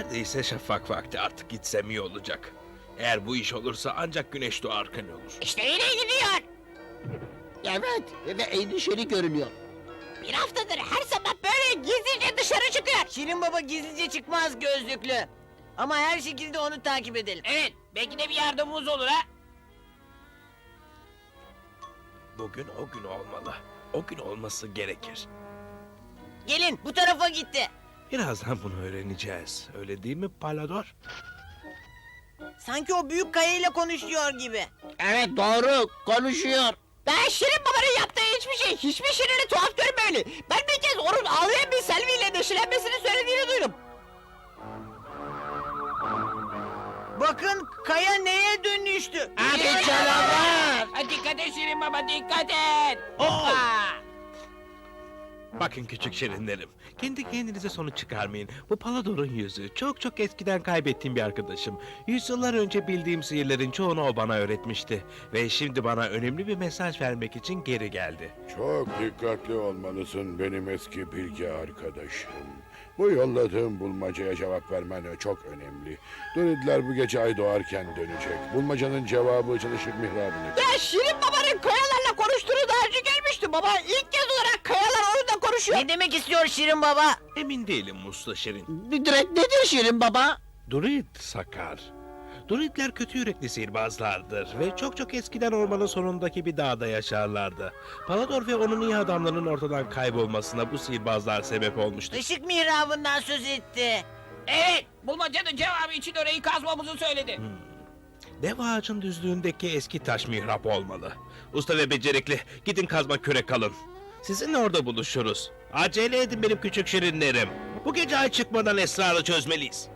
Neredeyse şafak vakti artık gitsem iyi olacak. Eğer bu iş olursa ancak güneş doğarken olur. İşte yine gidiyor. Evet ve endişeli görünüyor. Bir haftadır her sabah böyle gizlice dışarı çıkıyor. Şirin Baba gizlice çıkmaz gözlüklü. Ama her şekilde onu takip edelim. Evet, belki de bir yardımımız olur ha. Bugün o gün olmalı. O gün olması gerekir. Gelin bu tarafa gitti. Birazdan bunu öğreneceğiz. Öyle değil mi Palador? Sanki o büyük kayayla konuşuyor gibi. Evet doğru konuşuyor. Ben Şirin Baba'nın yaptığı hiçbir şey, hiçbir Şirin'i tuhaf görmeyeli. Ben bir kez onun ağlayan bir Selvi ile neşelenmesini söylediğini duydum. Bakın kaya neye dönüştü? Hadi canavar. Ha, dikkat et Şirin Baba, dikkat et. Oh! Aa, Bakın küçük şirinlerim. Kendi kendinize sonuç çıkarmayın. Bu Palador'un yüzü. Çok çok eskiden kaybettiğim bir arkadaşım. Yüzyıllar önce bildiğim sihirlerin çoğunu o bana öğretmişti. Ve şimdi bana önemli bir mesaj vermek için geri geldi. Çok dikkatli olmalısın benim eski bilgi arkadaşım. Bu yolladığım bulmacaya cevap vermen çok önemli. Druidler bu gece ay doğarken dönecek. Bulmacanın cevabı çalışır mihrabını. Ya Şirin Baba'nın kayalarla konuştuğunu daha önce görmüştüm baba. İlk kez olarak kayalar onunla konuşuyor. Ne demek istiyor Şirin Baba? Emin değilim Musta Şirin. Direkt nedir Şirin Baba? Druid Sakar. Druidler kötü yürekli sihirbazlardır ve çok çok eskiden ormanın sonundaki bir dağda yaşarlardı. Palador ve onun iyi adamlarının ortadan kaybolmasına bu sihirbazlar sebep olmuştu. Işık mihrabından söz etti. Evet, bulmacanın cevabı için orayı kazmamızı söyledi. Dev ağacın düzlüğündeki eski taş mihrap olmalı. Usta ve becerikli, gidin kazma kürek alın. Sizinle orada buluşuruz. Acele edin benim küçük şirinlerim. Bu gece ay çıkmadan esrarı çözmeliyiz.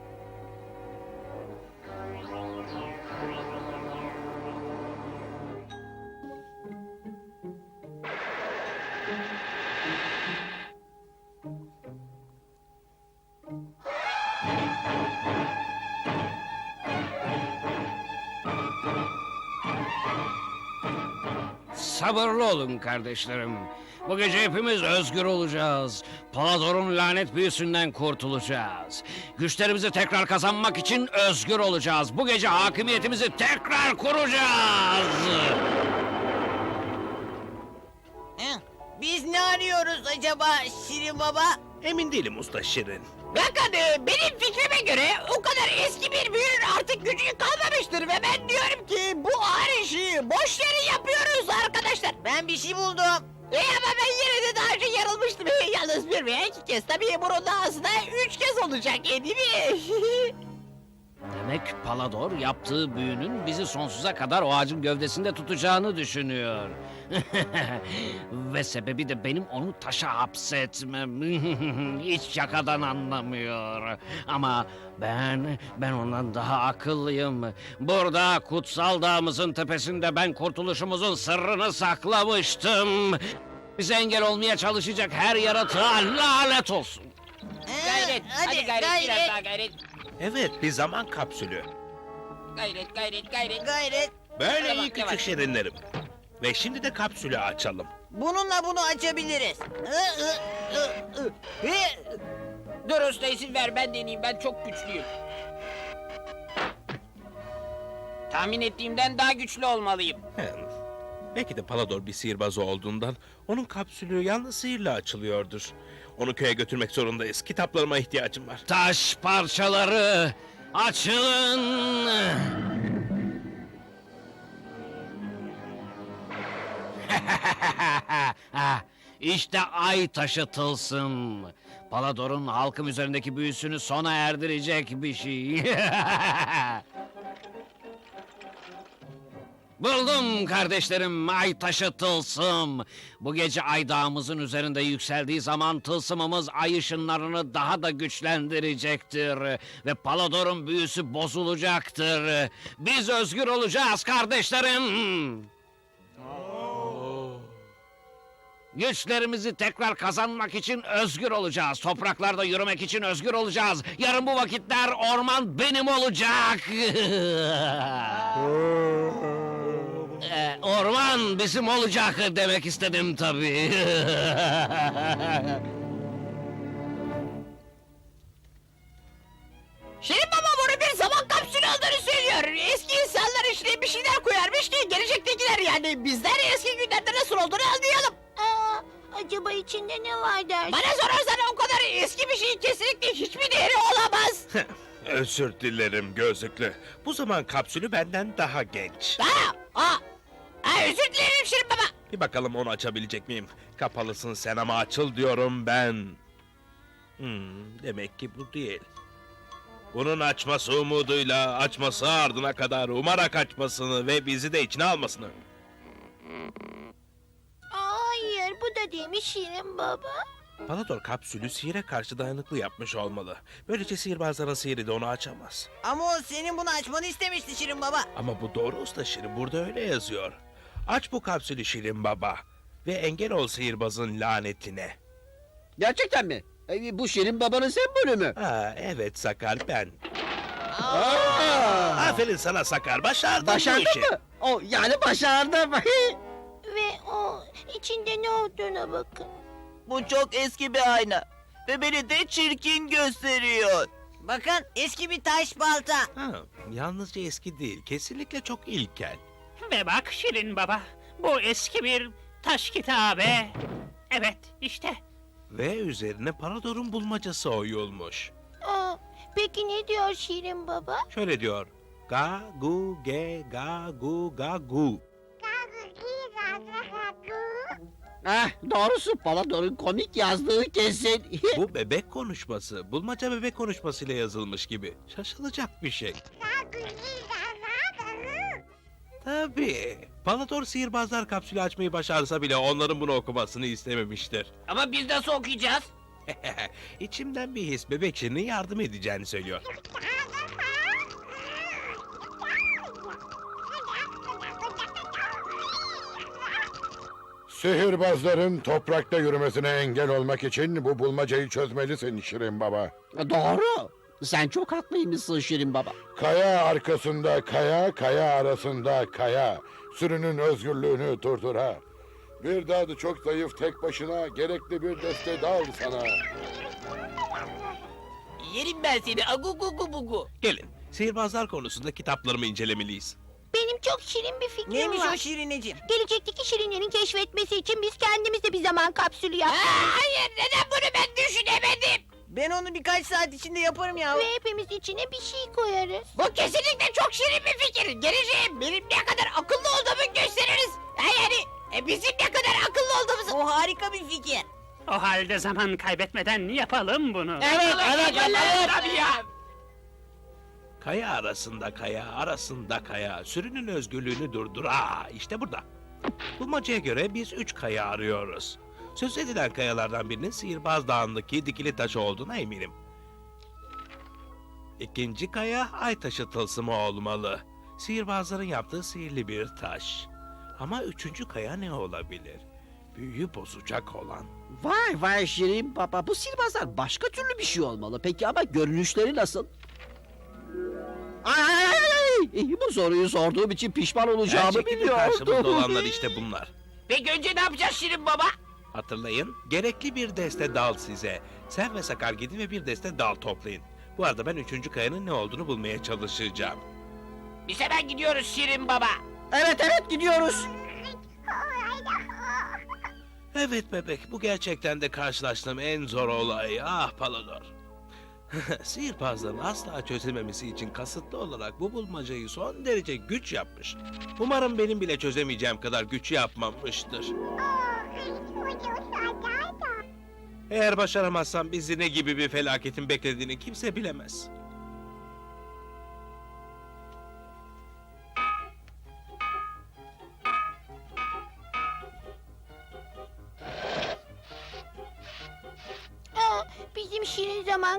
Sabırlı olun kardeşlerim. Bu gece hepimiz özgür olacağız. Palador'un lanet büyüsünden kurtulacağız. Güçlerimizi tekrar kazanmak için özgür olacağız. Bu gece hakimiyetimizi tekrar kuracağız. Hı? Biz ne arıyoruz acaba Şirin Baba? Emin değilim usta şirin. Bakın e, benim fikrime göre o kadar eski bir büyünün artık gücü kalmamıştır ve ben diyorum ki bu ağır işi boş yere yapıyoruz arkadaşlar. Ben bir şey buldum. E ama ben yine de daha önce yarılmıştım. Yalnız bir veya iki kez. Tabii bunun da aslında üç kez olacak e, değil mi? Demek Palador yaptığı büyünün bizi sonsuza kadar o ağacın gövdesinde tutacağını düşünüyor. Ve sebebi de benim onu taşa hapsetmem. Hiç şakadan anlamıyor. Ama ben, ben ondan daha akıllıyım. Burada kutsal dağımızın tepesinde ben kurtuluşumuzun sırrını saklamıştım. Bize engel olmaya çalışacak her yaratığa lanet olsun. Ee, gayret, hadi, gayret, biraz daha gayret. Evet bir zaman kapsülü. Gayret, gayret, gayret. Gayret. Böyle Yavaş, iyi küçük yavaş. şirinlerim. Ve şimdi de kapsülü açalım. Bununla bunu açabiliriz. Hı, hı, hı, hı. Hı. Dur usta izin ver ben deneyeyim ben çok güçlüyüm. Tahmin ettiğimden daha güçlü olmalıyım. Hem, belki de Palador bir sihirbaz olduğundan onun kapsülü yalnız sihirle açılıyordur. Onu köye götürmek zorundayız. Kitaplarıma ihtiyacım var. Taş parçaları açılın. işte ay taşı tılsım. Palador'un halkım üzerindeki büyüsünü sona erdirecek bir şey. Buldum kardeşlerim ay taşı tılsım. Bu gece ay dağımızın üzerinde yükseldiği zaman tılsımımız ay ışınlarını daha da güçlendirecektir. Ve Palador'un büyüsü bozulacaktır. Biz özgür olacağız kardeşlerim. Güçlerimizi tekrar kazanmak için özgür olacağız. Topraklarda yürümek için özgür olacağız. Yarın bu vakitler orman benim olacak. Ee, orman bizim olacak demek istedim tabii. olduğunu söylüyor. Eski insanlar içine bir şeyler koyarmış ki gelecektekiler yani bizler eski günlerde nasıl olduğunu anlayalım. Aa, acaba içinde ne var dersin? Bana sorarsan o kadar eski bir şeyin kesinlikle hiçbir değeri olamaz. Özür dilerim gözlüklü. Bu zaman kapsülü benden daha genç. Ha, aa, ha, özür dilerim Şirin Baba. Bir bakalım onu açabilecek miyim? Kapalısın sen ama açıl diyorum ben. Hmm, demek ki bu değil. Bunun açması umuduyla, açması ardına kadar umarak açmasını ve bizi de içine almasını. Bu da değil mi Şirin Baba? Palador kapsülü sihire karşı dayanıklı yapmış olmalı. Böylece sihirbazların sihiri de onu açamaz. Ama o senin bunu açmanı istemişti Şirin Baba. Ama bu doğru usta Şirin burada öyle yazıyor. Aç bu kapsülü Şirin Baba ve engel ol sihirbazın lanetine. Gerçekten mi? E, bu Şirin babanın sembolü mü? Ha evet Sakar ben. Aa! Aferin sana Sakar başardın bu Başardın işi. mı? O yani başardım. İçinde ne olduğuna bakın. Bu çok eski bir ayna. Ve beni de çirkin gösteriyor. Bakın eski bir taş balta. Ha, yalnızca eski değil kesinlikle çok ilkel. Ve bak Şirin Baba, bu eski bir taş kitabe. Evet, işte. Ve üzerine Parador'un bulmacası oyulmuş. Aa, peki ne diyor Şirin Baba? Şöyle diyor. Ga gu ge ga gu ga gu. Ah, doğrusu Palador'un komik yazdığı kesin. Bu bebek konuşması. Bulmaca bebek konuşmasıyla yazılmış gibi. Şaşılacak bir şey. Tabii. Palador sihirbazlar kapsülü açmayı başarsa bile onların bunu okumasını istememiştir. Ama biz nasıl okuyacağız? İçimden bir his bebek şirinin yardım edeceğini söylüyor. Sihirbazların toprakta yürümesine engel olmak için bu bulmacayı çözmelisin Şirin Baba. Doğru. Sen çok haklıymışsın Şirin baba. Kaya arkasında kaya, kaya arasında kaya. Sürünün özgürlüğünü durdura. Bir dadı çok zayıf tek başına gerekli bir deste dal sana. Yerim ben seni agugugu bugu. Gelin, sihirbazlar konusunda kitaplarımı incelemeliyiz. Benim çok şirin bir fikrim Neymiş var. o Şirineciğim? Gelecekteki şirinlerin keşfetmesi için biz kendimiz de bir zaman kapsülü Ha, yapmalıyız. hayır neden bunu ben düşünemedim? Ben onu birkaç saat içinde yaparım ya. Ve hepimiz içine bir şey koyarız. Bu kesinlikle çok şirin bir fikir. Geleceğe benim ne kadar akıllı olduğumu gösteririz. Ha, yani e, bizim ne kadar akıllı olduğumuzu... Bu harika bir fikir. O halde zaman kaybetmeden yapalım bunu. Evet, evet, evet. Tabii ya. Kaya arasında kaya, arasında kaya. Sürünün özgürlüğünü durdur. Aa, işte burada. Bulmacaya göre biz üç kaya arıyoruz. Söz edilen kayalardan birinin Sihirbaz Dağı'ndaki dikili taşı olduğuna eminim. İkinci kaya ay taşı tılsımı olmalı. Sihirbazların yaptığı sihirli bir taş. Ama üçüncü kaya ne olabilir? Büyüyü bozacak olan. Vay vay Şirin baba. Bu sihirbazlar başka türlü bir şey olmalı. Peki ama görünüşleri nasıl? Ay, ay, ay, ay. Bu soruyu sorduğum için pişman olacağımı şekilde karşımızda biliyordum. olanlar işte bunlar. Peki önce ne yapacağız Şirin Baba? Hatırlayın, gerekli bir deste dal size. Sen ve Sakar gidin ve bir deste dal toplayın. Bu arada ben üçüncü kayanın ne olduğunu bulmaya çalışacağım. Biz hemen gidiyoruz Şirin Baba. Evet evet gidiyoruz. Evet bebek, bu gerçekten de karşılaştığım en zor olay. Ah Palador. Sihirbazların asla çözememesi için kasıtlı olarak bu bulmacayı son derece güç yapmış. Umarım benim bile çözemeyeceğim kadar güç yapmamıştır. Eğer başaramazsam bizi ne gibi bir felaketin beklediğini kimse bilemez.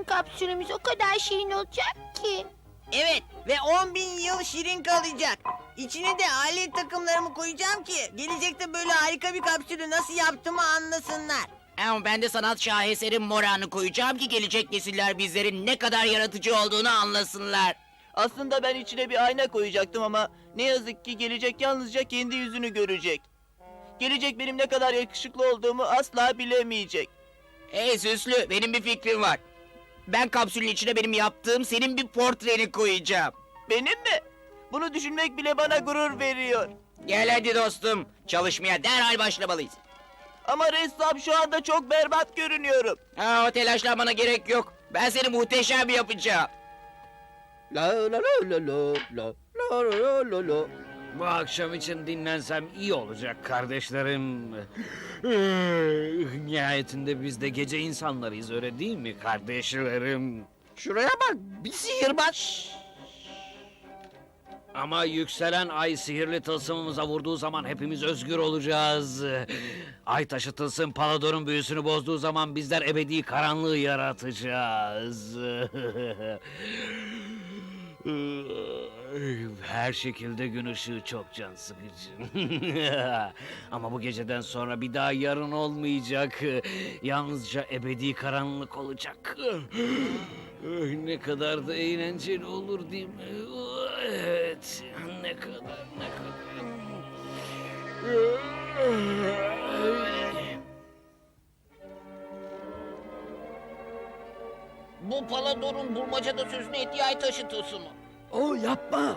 Kapsülümüz o kadar şirin olacak ki. Evet ve 10 bin yıl Şirin kalacak. İçine de alet takımlarımı koyacağım ki gelecekte böyle harika bir kapsülü nasıl yaptığımı anlasınlar. Ama ben de sanat şaheserin moranı koyacağım ki gelecek nesiller bizlerin ne kadar yaratıcı olduğunu anlasınlar. Aslında ben içine bir ayna koyacaktım ama ne yazık ki gelecek yalnızca kendi yüzünü görecek. Gelecek benim ne kadar yakışıklı olduğumu asla bilemeyecek. Hey Süslü, benim bir fikrim var. Ben kapsülün içine benim yaptığım senin bir portreni koyacağım. Benim mi? Bunu düşünmek bile bana gurur veriyor. Gel hadi dostum. Çalışmaya derhal başlamalıyız. Ama ressam şu anda çok berbat görünüyorum. Ha, o telaşlanmana gerek yok. Ben seni muhteşem yapacağım. La la la la la la la la la la. Bu akşam için dinlensem iyi olacak kardeşlerim. Nihayetinde biz de gece insanlarıyız öyle değil mi kardeşlerim? Şuraya bak bir sihirbaz. Ama yükselen ay sihirli tılsımımıza vurduğu zaman hepimiz özgür olacağız. Ay taşı tılsım Palador'un büyüsünü bozduğu zaman bizler ebedi karanlığı yaratacağız. Her şekilde gün ışığı çok can sıkıcı. Ama bu geceden sonra bir daha yarın olmayacak. Yalnızca ebedi karanlık olacak. Ne kadar da eğlenceli olur değil mi? Evet. Ne kadar ne kadar. Bu Palador'un bulmacada sözünü ettiği ay taşı tılsımı. Oo yapma.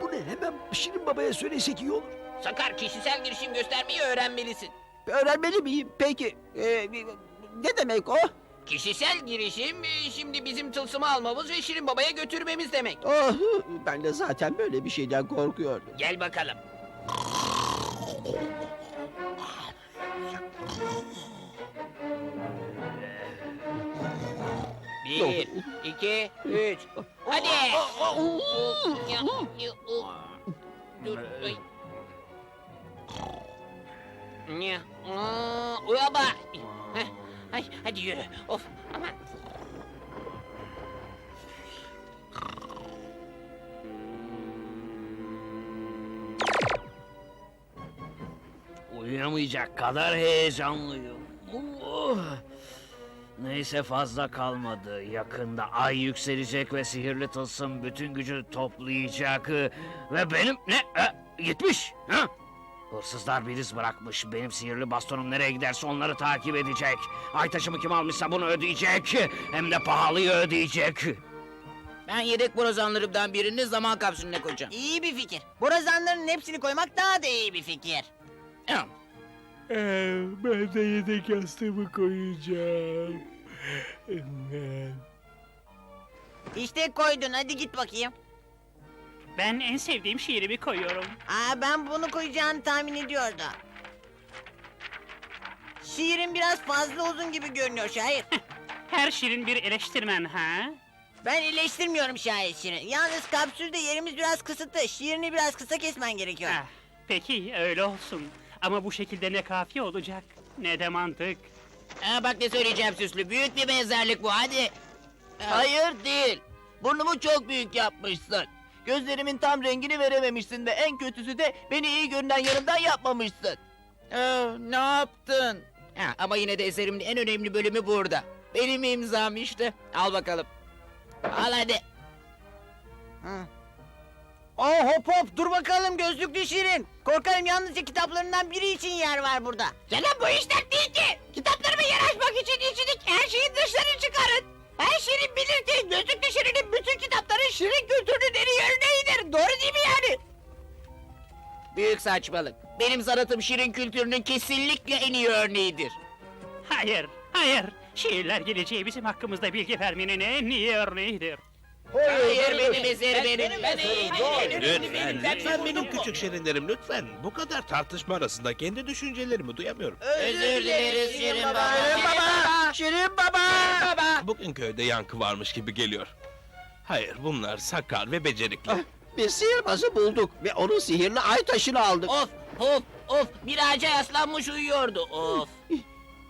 Bu ne hemen Şirin Baba'ya söylesek iyi olur. Sakar kişisel girişim göstermeyi öğrenmelisin. Öğrenmeli miyim? Peki. Ee, ne demek o? Kişisel girişim e, şimdi bizim tılsımı almamız ve Şirin Baba'ya götürmemiz demek. Oh, ben de zaten böyle bir şeyden korkuyordum. Gel bakalım. Bir, iki, üç. Hadi. Dur. ay. Ya, aa, Uyaba. Heh, Ay, hadi yürü. Of, aman. Uyuyamayacak kadar heyecanlıyım. Oh! Neyse fazla kalmadı. Yakında ay yükselecek ve sihirli tılsım bütün gücü toplayacak. Ve benim ne? E, gitmiş. Ha? Hırsızlar bir iz bırakmış. Benim sihirli bastonum nereye giderse onları takip edecek. Ay taşımı kim almışsa bunu ödeyecek. Hem de pahalıyı ödeyecek. Ben yedek borazanlarımdan birini zaman kapsülüne koyacağım. İyi bir fikir. Borazanların hepsini koymak daha da iyi bir fikir. Tamam. ben de yedek yastığımı koyacağım. İşte koydun hadi git bakayım. Ben en sevdiğim şiirimi koyuyorum. Aa ben bunu koyacağını tahmin ediyordum. Şiirin biraz fazla uzun gibi görünüyor şair. Her şirin bir eleştirmen ha? Ben eleştirmiyorum şair Şirin. Yalnız kapsülde yerimiz biraz kısıtlı. Şiirini biraz kısa kesmen gerekiyor. Ah, peki öyle olsun. Ama bu şekilde ne kafiye olacak ne de mantık. Ha, bak ne söyleyeceğim süslü. Büyük bir benzerlik bu hadi. Hayır değil. Burnumu çok büyük yapmışsın. Gözlerimin tam rengini verememişsin ve en kötüsü de beni iyi görünen yanından yapmamışsın. Aa, ne yaptın? Ha, ama yine de eserimin en önemli bölümü burada. Benim imzam işte. Al bakalım. Al hadi. Hı. Oh hop hop dur bakalım gözlüklü Şirin. Korkarım yalnızca kitaplarından biri için yer var burada. Canım bu işler değil ki. Kitaplarımı yer açmak için içindik her şeyi dışarı çıkarın. Her Şirin bilir ki gözlüklü Şirin'in bütün kitapları Şirin kültürünün en iyi örneğidir. Doğru değil mi yani? Büyük saçmalık. Benim sanatım Şirin kültürünün kesinlikle en iyi örneğidir. Hayır, hayır. Şiirler geleceği bizim hakkımızda bilgi vermenin en iyi örneğidir. Hayır benim eserim benim. Ben Lütfen, lütfen benim küçük şirinlerim lütfen. Bu kadar tartışma arasında kendi düşüncelerimi duyamıyorum. Özür dileriz Şirin Baba. Şirin Baba! Şirin Baba! Bugün köyde yankı varmış gibi geliyor. Hayır bunlar sakar ve becerikli. Ah, Bir sihirbazı bulduk ve onun sihirli ay taşını aldık. Of of of bir ağaca yaslanmış uyuyordu of.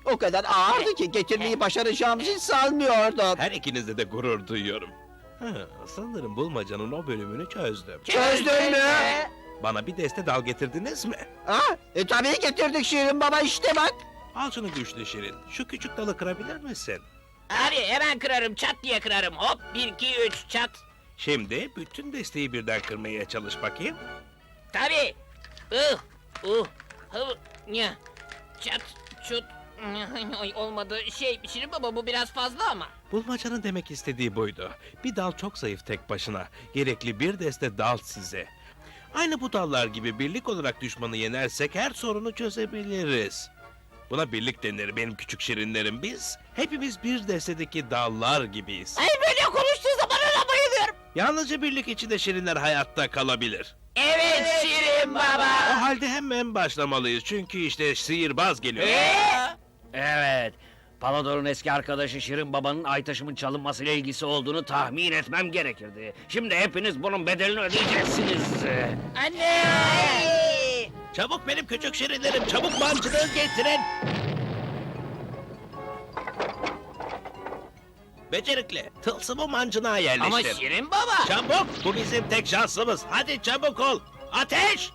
O kadar ağırdı ki getirmeyi başaracağımızı hiç sanmıyordum. Her ikinizde de gurur duyuyorum. Ha, sanırım bulmacanın o bölümünü çözdüm. Çözdün mü? Bana bir deste dal getirdiniz mi? Ha? E tabii getirdik Şirin Baba işte bak. Al şunu güçlü şirin. Şu küçük dalı kırabilir misin? Hadi hemen kırarım çat diye kırarım hop bir iki üç çat. Şimdi bütün desteği birden kırmaya çalış bakayım. Tabi. Uh uh hı ya çat çut Ay, olmadı. Şey Şirin Baba bu biraz fazla ama. Bulmacanın demek istediği buydu. Bir dal çok zayıf tek başına. Gerekli bir deste dal size. Aynı bu dallar gibi birlik olarak düşmanı yenersek her sorunu çözebiliriz. Buna birlik denir benim küçük şirinlerim. Biz hepimiz bir destedeki dallar gibiyiz. Ay böyle konuştuğu zaman ona bayılıyorum. Yalnızca birlik içinde şirinler hayatta kalabilir. Evet Şirin Baba. O halde hemen başlamalıyız çünkü işte sihirbaz geliyor. Evet. Palador'un eski arkadaşı Şirin Baba'nın ay taşımın çalınmasıyla ilgisi olduğunu tahmin etmem gerekirdi. Şimdi hepiniz bunun bedelini ödeyeceksiniz. Anne. Çabuk benim küçük şirinlerim çabuk mancınığı getirin. Becerikli tılsımı mancınığa yerleştir. Ama Şirin Baba. Çabuk bu bizim tek şansımız. Hadi çabuk ol. Ateş!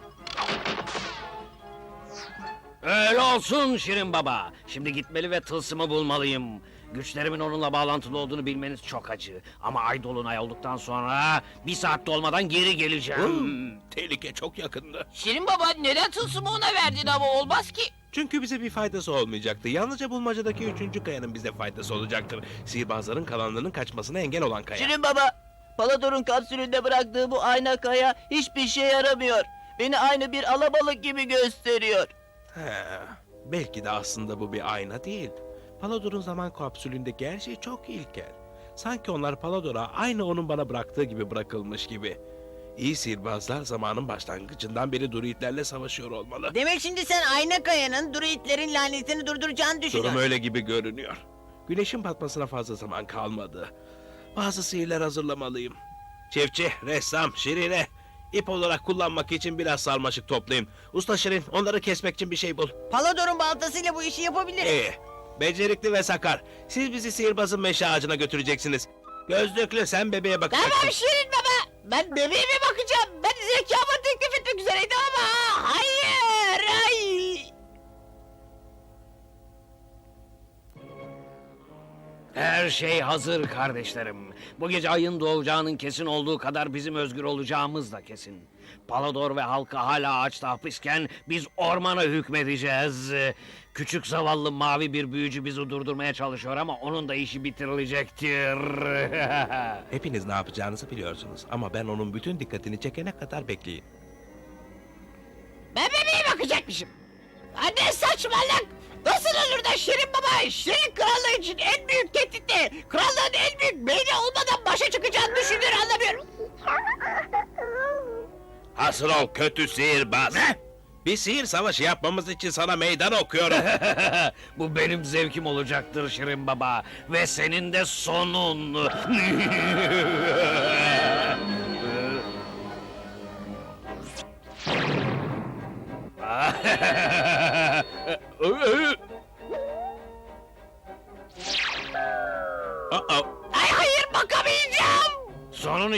Öyle olsun Şirin Baba. Şimdi gitmeli ve tılsımı bulmalıyım. Güçlerimin onunla bağlantılı olduğunu bilmeniz çok acı. Ama ay dolunay olduktan sonra bir saat dolmadan geri geleceğim. Hmm, tehlike çok yakındı. Şirin Baba neden tılsımı ona verdin ama olmaz ki. Çünkü bize bir faydası olmayacaktı. Yalnızca bulmacadaki üçüncü kayanın bize faydası olacaktır. Sihirbazların kalanlarının kaçmasına engel olan kaya. Şirin Baba, Palador'un kapsülünde bıraktığı bu ayna kaya hiçbir şey yaramıyor. Beni aynı bir alabalık gibi gösteriyor. He, belki de aslında bu bir ayna değil. Palador'un zaman kapsülündeki her şey çok ilkel. Sanki onlar Palador'a aynı onun bana bıraktığı gibi bırakılmış gibi. İyi sihirbazlar zamanın başlangıcından beri druidlerle savaşıyor olmalı. Demek şimdi sen ayna kayanın druidlerin lanetini durduracağını Durum düşünüyorsun. öyle gibi görünüyor. Güneşin batmasına fazla zaman kalmadı. Bazı sihirler hazırlamalıyım. Çiftçi, ressam, şirine. İp olarak kullanmak için biraz sarmaşık toplayayım. Usta Şirin onları kesmek için bir şey bul. Palador'un baltasıyla bu işi yapabiliriz. İyi. Becerikli ve sakar. Siz bizi sihirbazın meşe ağacına götüreceksiniz. Gözlüklü sen bebeğe bakacaksın. Tamam Şirin baba. Ben bebeğime bakacağım. Ben zekamı teklif etmek üzereydim ama şey hazır kardeşlerim. Bu gece ayın doğacağının kesin olduğu kadar bizim özgür olacağımız da kesin. Palador ve halkı hala ağaçta hapisken biz ormana hükmedeceğiz. Küçük zavallı mavi bir büyücü bizi durdurmaya çalışıyor ama onun da işi bitirilecektir. Hepiniz ne yapacağınızı biliyorsunuz ama ben onun bütün dikkatini çekene kadar bekleyin. Ben bebeğe bakacakmışım. Anne saçmalık. Nasıl olur da Şirin baba Şirin krallığı için en büyük tehditle krallığın en büyük beyni olmadan başa çıkacağını düşünür anlamıyorum. Hasır ol kötü sihirbaz. Ne? Bir sihir savaşı yapmamız için sana meydan okuyorum. Bu benim zevkim olacaktır Şirin Baba ve senin de sonun.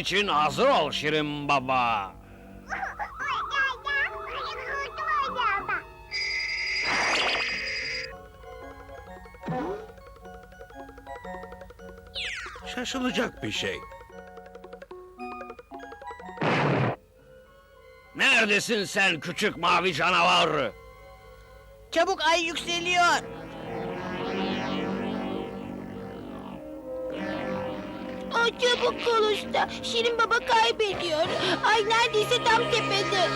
için hazır ol Şirin Baba. şaşılacak bir şey. Neredesin sen küçük mavi canavar? Çabuk ay yükseliyor. Aa, çabuk ol usta. Şirin baba kaybediyor. Ay neredeyse tam tepede.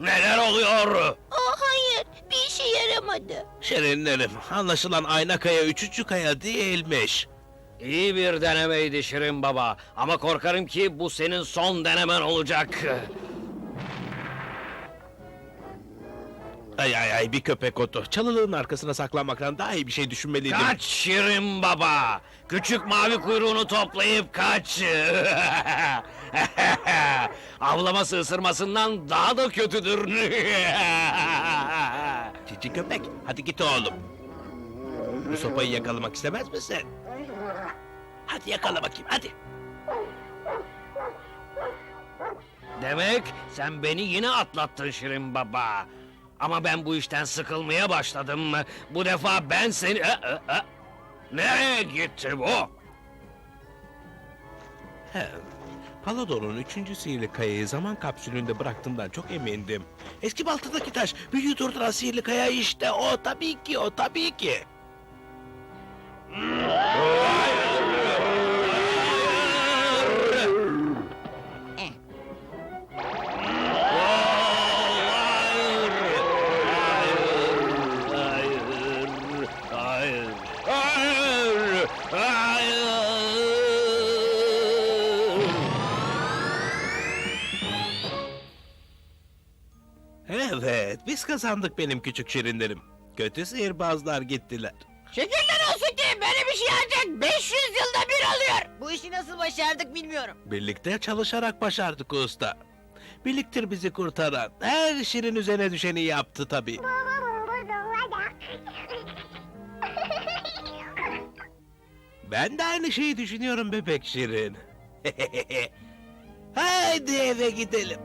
Neler oluyor? Aa, hayır bir işe yaramadı. Şirinlerim, anlaşılan ayna kaya üçüncü kaya değilmiş. İyi bir denemeydi Şirin Baba ama korkarım ki bu senin son denemen olacak. Ay ay ay bir köpek otu. Çalılığın arkasına saklanmaktan daha iyi bir şey düşünmeliydim. Kaç Şirin Baba! Küçük mavi kuyruğunu toplayıp kaç! Avlaması ısırmasından daha da kötüdür. Cici köpek, hadi git oğlum. Bu sopayı yakalamak istemez misin? Hadi yakala bakayım, hadi. Demek sen beni yine atlattın Şirin Baba. Ama ben bu işten sıkılmaya başladım. Bu defa ben seni... Aa, aa, aa. Nereye gitti bu? He, Palador'un üçüncü sihirli kayayı zaman kapsülünde bıraktığımdan çok emindim. Eski baltadaki taş, büyüyü durduran sihirli kaya işte o, tabii ki o, tabii ki. Biz kazandık benim küçük şirinlerim. Kötü sihirbazlar gittiler. Şükürler olsun ki böyle bir şey ancak 500 yılda bir oluyor. Bu işi nasıl başardık bilmiyorum. Birlikte çalışarak başardık usta. Birliktir bizi kurtaran. Her şirin üzerine düşeni yaptı tabii. Ben de aynı şeyi düşünüyorum bebek şirin. Haydi eve gidelim.